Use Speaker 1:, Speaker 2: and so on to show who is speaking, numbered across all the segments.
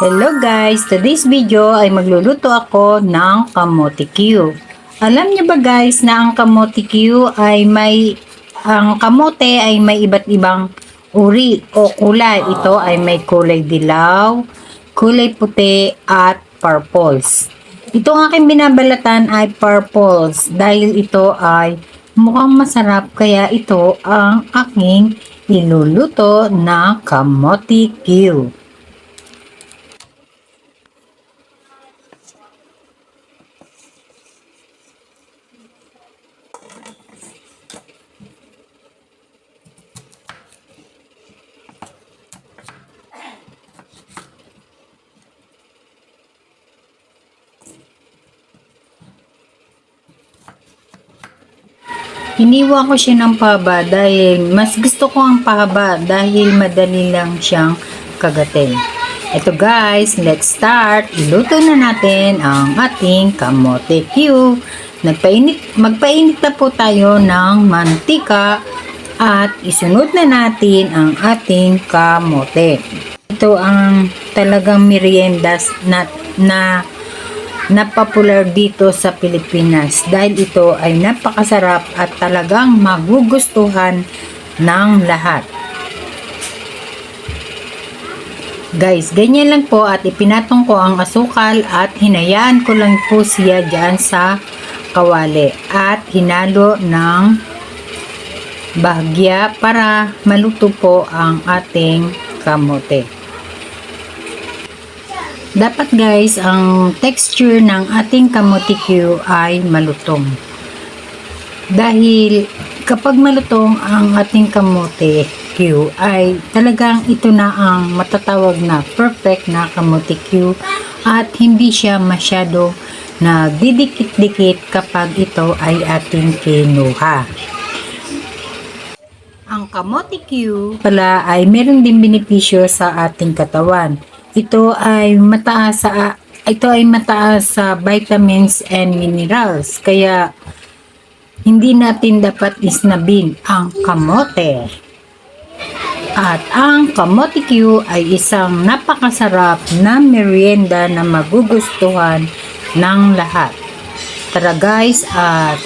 Speaker 1: Hello guys! Today's video ay magluluto ako ng kamote Q. Alam niyo ba guys na ang kamote Q ay may ang kamote ay may iba't ibang uri o kulay. Ito ay may kulay dilaw, kulay puti at purples. Itong aking binabalatan ay purples dahil ito ay mukhang masarap kaya ito ang aking iluluto na kamote Q. Hiniwa ko siya ng pahaba dahil mas gusto ko ang pahaba dahil madali lang siyang kagatin. Ito guys, let's start. Iluto na natin ang ating kamote Q. Nagpainit, magpainit na po tayo ng mantika at isunod na natin ang ating kamote. Ito ang talagang meriendas na, na na popular dito sa Pilipinas dahil ito ay napakasarap at talagang magugustuhan ng lahat. Guys, ganyan lang po at ipinatong ko ang asukal at hinayaan ko lang po siya dyan sa kawali at hinalo ng bahagya para maluto po ang ating kamote. Dapat guys, ang texture ng ating Q ay malutong. Dahil kapag malutong ang ating Q ay talagang ito na ang matatawag na perfect na Q at hindi siya masyado na didikit-dikit kapag ito ay ating kinuha. Ang kamote Q pala ay meron din benepisyo sa ating katawan. Ito ay mataas sa ito ay mataas sa vitamins and minerals kaya hindi natin dapat isnabin ang kamote. At ang kamote Q ay isang napakasarap na merienda na magugustuhan ng lahat. Tara guys at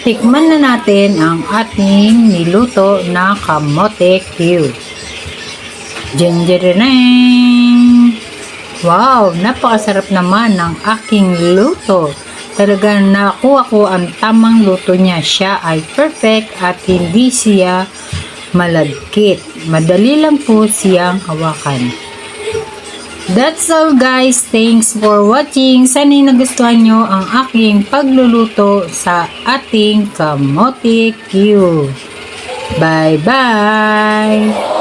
Speaker 1: tikman na natin ang ating niluto na kamote Q. Gingereng! Wow, napakasarap naman ng aking luto. Talagang nakuha ko ang tamang luto niya. Siya ay perfect at hindi siya malagkit. Madali lang po siyang hawakan. That's all guys. Thanks for watching. Sana'y nagustuhan nyo ang aking pagluluto sa ating kamote Q. Bye-bye!